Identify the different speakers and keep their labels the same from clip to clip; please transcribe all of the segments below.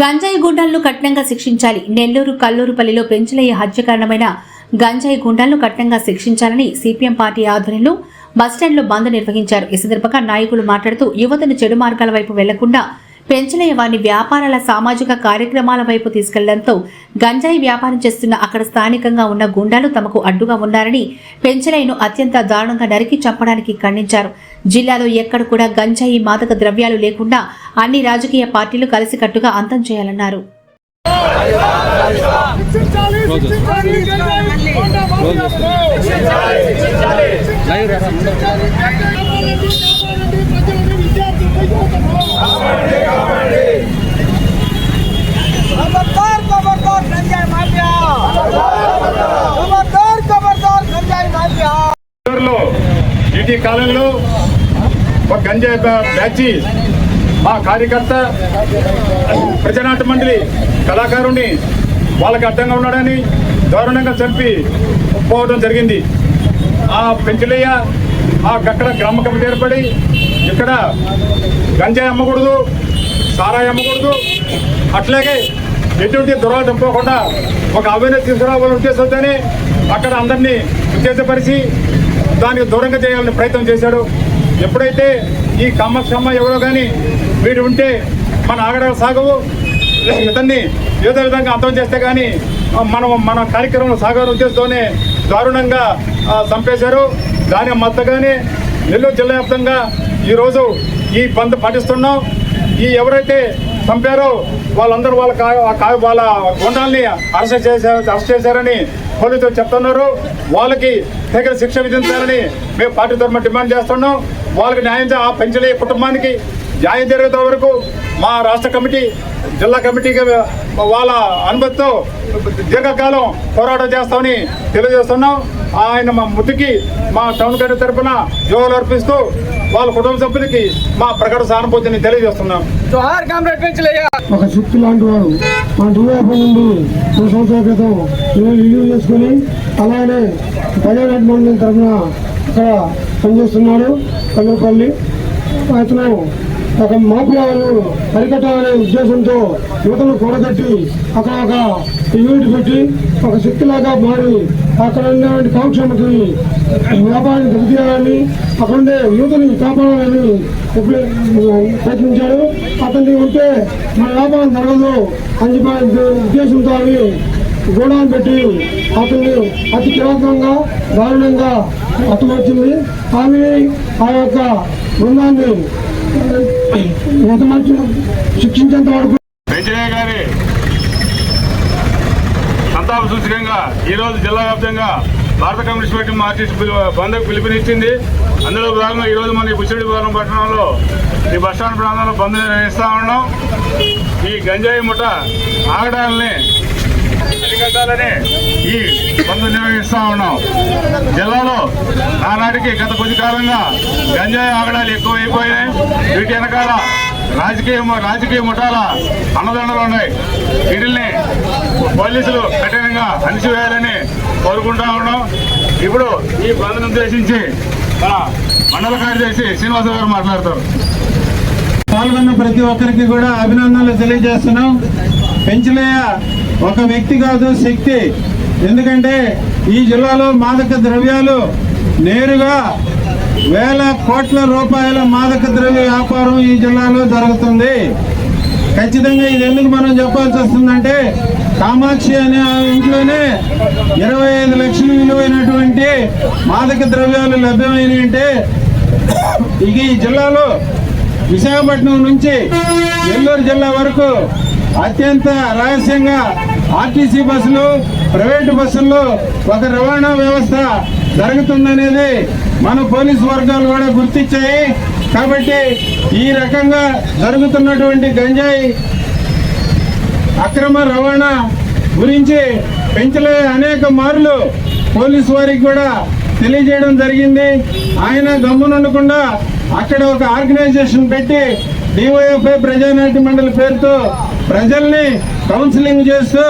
Speaker 1: గంజాయి గుండాలను కఠినంగా శిక్షించాలి. నెల్లూరు కల్లూరుపల్లిలో పెంచలయ్య హత్య కారణమైన గంజాయి గుండాలను కఠినంగా శిక్షించాలని సిపిఎం పార్టీ ఆధ్వర్యంలో బస్టాండ్లో బంద్ నిర్వహించారు. ఈ సందర్భంగా నాయకులు మాట్లాడుతూ యువతను చెడు మార్గాల వైపు వెళ్ళకుండా పెంచలయ్య వారిని వ్యాపారాల సామాజిక కార్యక్రమాల వైపు తీసుకెళ్ళడంతో గంజాయి వ్యాపారం చేస్తున్న అక్కడ స్థానికంగా ఉన్న గుండాలు తమకు అడ్డుగా ఉన్నారని పెంచలయ్యను అత్యంత దారుణంగా నరికి చంపడానికి ఖండించారు. జిల్లాలో ఎక్కడ కూడా గంజాయి మాదక ద్రవ్యాలు లేకుండా అన్ని రాజకీయ పార్టీలు కలిసికట్టుగా అంతం చేయాలన్నారు.
Speaker 2: ఈ కాలంలో ఒక గంజాయి బ్యాచి మా కార్యకర్త ప్రజానాట్య మండలి కళాకారుణ్ణి వాళ్ళకి అడ్డంగా ఉన్నాడని దారుణంగా చంపి పోవడం జరిగింది. ఆ పెంచులయ్య ఆ అక్కడ గ్రామ కమిటీ ఏర్పడి ఇక్కడ గంజాయి అమ్మకూడదు సారాయి అమ్మకూడదు అట్లాగే ఎటువంటి దురాటం పోకుండా ఒక అవేర్నెస్ తీసుకురావాలని ఉద్దేశంతోనే అక్కడ అందరినీ ఉత్తేజపరిచి దానికి దూరంగా చేయాలని ప్రయత్నం చేశాడు. ఎప్పుడైతే ఈ కమ్మక్షమ్మ ఎవరో కానీ వీడు ఉంటే మన ఆగడాలు సాగవు. ఇతన్ని ఏదో విధంగా అర్థం చేస్తే కానీ మనం మన కార్యక్రమం సాగని ఉద్దేశంతోనే దారుణంగా చంపేశారు. దాని మద్దగానే నెల్లూరు జిల్లా వ్యాప్తంగా ఈరోజు ఈ బంద్ పాటిస్తున్నాం. ఈ ఎవరైతే చంపారు. వాళ్ళందరూ వాళ్ళ కాయ ఆ వాళ్ళ గుండాల్ని అరెస్ట్ చేశారు అరెస్ట్ చేశారని పోలీసులు చెప్తున్నారు. వాళ్ళకి తగిన శిక్ష విధించాలని మేము పార్టీ తరఫున డిమాండ్ చేస్తున్నాం. వాళ్ళకి న్యాయం ఆ పెంచలే కుటుంబానికి జాయిన్ జరిగేంత వరకు మా రాష్ట్ర కమిటీ జిల్లా కమిటీకి వాళ్ళ అనుమతితో దీర్ఘకాలం పోరాటం చేస్తామని తెలియజేస్తున్నాం. ఆయన మా మృతికి మా టౌన్ కమిటీ తరఫున జోహాలు అర్పిస్తూ వాళ్ళ కుటుంబ సభ్యులకి మా ప్రకట సానుభూతిని తెలియజేస్తున్నాం.
Speaker 3: ఒక శక్తి లాంటి వాడు. మన డివైఎఫ్ఐ నుండి రెండు సంవత్సరాల క్రితం రిలీవ్ చేసుకుని అలానే ప్రజారెడ్డి మండలి తరఫున ఇక్కడ పనిచేస్తున్నాడు కల్లూపల్లి అతను ఒక మాఫియాను అరికట్టాలనే ఉద్దేశంతో యువతను కూడగట్టి అక్కడ ఒక యూనిట్ పెట్టి ఒక శక్తిలాగా మారి అక్కడ ఉన్నటువంటి కాంక్షమకి వ్యాపారాన్ని దెబ్బతీయాలని అక్కడ ఉండే యువతని కాపాడాలని ప్రయత్నించాడు అతన్ని ఉంటే మన వ్యాపారం జరగదు అని చెప్పే ఉద్దేశంతో అవి గోడాన్ని పెట్టి అతన్ని అతి కిరాతకంగా దారుణంగా హతమర్చింది ఆమె ఆ యొక్క బృందాన్ని శిక్షించేంత వరకు
Speaker 2: వెంకయ్య గారి సంతాప సూచకంగా ఈ రోజు జిల్లా వ్యాప్తంగా భారత కమ్యూనిస్ట్ పార్టీ మార్చి పిలువ బంద్కు పిలుపునిచ్చింది. అందులో భాగంగా ఈ రోజు మన ఈ పట్టణంలో ఈ బస్టాండ్ ప్రాంతంలో బంద్ నిర్వహిస్తా ఉన్నాం. ఈ గంజాయి ముఠ ఆగడాలని చేయాలని ఈ బంద్ నిర్వహిస్తా ఉన్నాం. జిల్లాలో ఆనాటికి గత కొద్ది కాలంగా గంజాయి ఆగడాలు ఎక్కువైపోయాయి వీటి వెనకాల రాజకీయ రాజకీయ ముఠాల అన్నదండలు ఉన్నాయి. వీటిల్ని పోలీసులు కఠినంగా అణిచివేయాలని కోరుకుంటా ఉన్నాం. ఇప్పుడు ఈ బంద్ను ఉద్దేశించి మన మండల కార్యదర్శి శ్రీనివాస గారు మాట్లాడతారు.
Speaker 4: పాల్గొన్న ప్రతి ఒక్కరికి కూడా అభినందనలు తెలియజేస్తున్నాం. పెంచలేయ ఒక వ్యక్తి కాదు శక్తి. ఎందుకంటే ఈ జిల్లాలో మాదక ద్రవ్యాలు నేరుగా వేల కోట్ల రూపాయల మాదక ద్రవ్య వ్యాపారం ఈ జిల్లాలో జరుగుతుంది. ఖచ్చితంగా ఇది ఎందుకు మనం చెప్పాల్సి వస్తుందంటే కామాక్షి అనే ఇంట్లోనే ఇరవై ఐదు లక్షలు విలువైనటువంటి మాదక ద్రవ్యాలు లభ్యమైనవి అంటే ఇక ఈ జిల్లాలో విశాఖపట్నం నుంచి నెల్లూరు జిల్లా వరకు అత్యంత రహస్యంగా ఆర్టీసీ బస్సులు ప్రైవేటు బస్సుల్లో ఒక రవాణా వ్యవస్థ జరుగుతుందనేది మన పోలీసు వర్గాలు కూడా గుర్తించాయి. కాబట్టి ఈ రకంగా జరుగుతున్నటువంటి గంజాయి అక్రమ రవాణా గురించి పెంచలే అనేక మార్లు పోలీసు వారికి కూడా తెలియజేయడం జరిగింది. ఆయన గమ్మునుండకుండా అక్కడ ఒక ఆర్గనైజేషన్ పెట్టి డివైఎఫ్ఐ ప్రజానాట్య మండలి పేరుతో ప్రజల్ని కౌన్సిలింగ్ చేస్తూ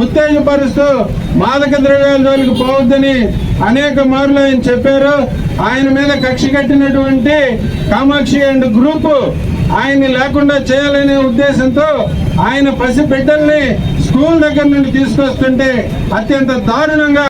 Speaker 4: ఉత్తేజపరుస్తూ మాదక ద్రవ్యాల జోలికి పోవద్దని అనేక మార్లు ఆయన చెప్పారు. ఆయన మీద కక్ష కట్టినటువంటి కామాక్షి అండ్ గ్రూపు ఆయన్ని లేకుండా చేయాలనే ఉద్దేశంతో ఆయన పసి బిడ్డల్ని స్కూల్ దగ్గర నుండి తీసుకొస్తుంటే అత్యంత దారుణంగా